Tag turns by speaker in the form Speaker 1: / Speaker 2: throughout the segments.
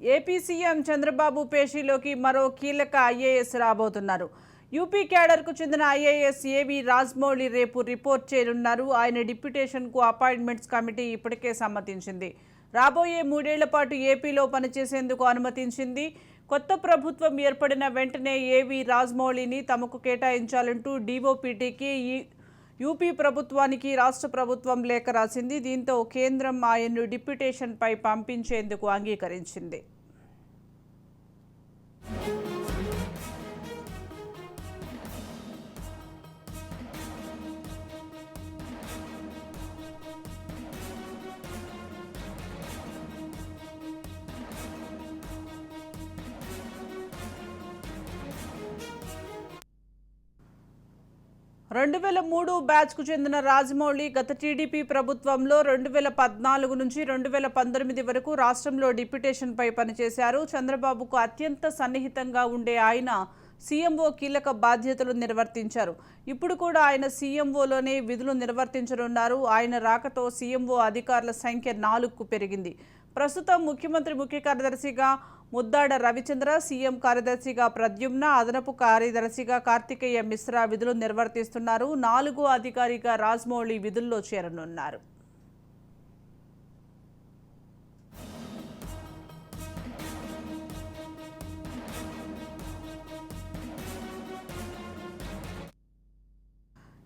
Speaker 1: AP CM Chandrababu పేషీలోకి మరో కీలక IAS రాబోతున్నారు. యూపీ క్యాడర్కు చెందిన ఐఏఎస్ ఏవి రాజమౌళి రేపు రిపోర్ట్ చేయనున్నారు. ఆయన డిప్యుటేషన్కు అపాయింట్మెంట్స్ కమిటీ ఇప్పటికే సమ్మతించింది. రాబోయే మూడేళ్ళ పాటు ఏపీలో పనిచేసేందుకు అనుమతించింది. కొత్త ప్రభుత్వం ఏర్పడిన వెంటనే ఏవి రాజమౌళిని తమకు కేటాయించాలంటూ డీఓపీటీకి ఈ యూపీ ప్రభుత్వానికి రాష్ట్ర ప్రభుత్వం లేఖ రాసింది. దీంతో కేంద్రం ఆయన్ను డిప్యుటేషన్పై పంపించేందుకు అంగీకరించింది. రెండు వేల మూడు బ్యాచ్కు చెందిన రాజమౌళి గత టీడీపీ ప్రభుత్వంలో రెండు వేల పద్నాలుగు నుంచి రెండు వేల పంతొమ్మిది వరకు రాష్ట్రంలో డిప్యుటేషన్పై పనిచేశారు. చంద్రబాబుకు అత్యంత సన్నిహితంగా ఉండే ఆయన సీఎంఓ కీలక బాధ్యతలు నిర్వర్తించారు. ఇప్పుడు కూడా ఆయన సీఎంఓలోనే విధులు నిర్వర్తించనున్నారు. ఆయన రాకతో సీఎంఓ అధికారుల సంఖ్య నాలుగుకు పెరిగింది. ప్రస్తుతం ముఖ్యమంత్రి ముఖ్య కార్యదర్శిగా ముద్దాడ రవిచంద్ర సీఎం కార్యదర్శిగా ప్రద్యుమ్న అదనపు కార్యదర్శిగా కార్తికేయ మిశ్రా విధులు నిర్వర్తిస్తున్నారు. నాలుగో అధికారిగా రాజమౌళి విధుల్లో చేరనున్నారు.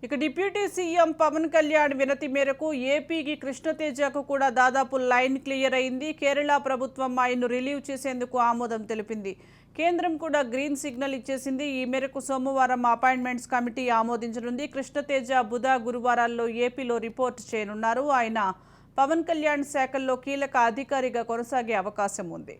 Speaker 1: ఇక డిప్యూటీ సీఎం పవన్ కళ్యాణ్ వినతి మేరకు ఏపీకి కృష్ణతేజకు కూడా దాదాపు లైన్ క్లియర్ అయింది. కేరళ ప్రభుత్వం ఆయన్ను రిలీవ్ చేసేందుకు ఆమోదం తెలిపింది. కేంద్రం కూడా గ్రీన్ సిగ్నల్ ఇచ్చేసింది. ఈ మేరకు సోమవారం అపాయింట్మెంట్స్ కమిటీ ఆమోదించనుంది. కృష్ణతేజ బుధ గురువారాల్లో ఏపీలో రిపోర్ట్ చేయనున్నారు. ఆయన పవన్ కళ్యాణ్ శాఖల్లో కీలక అధికారిగా కొనసాగే అవకాశం ఉంది.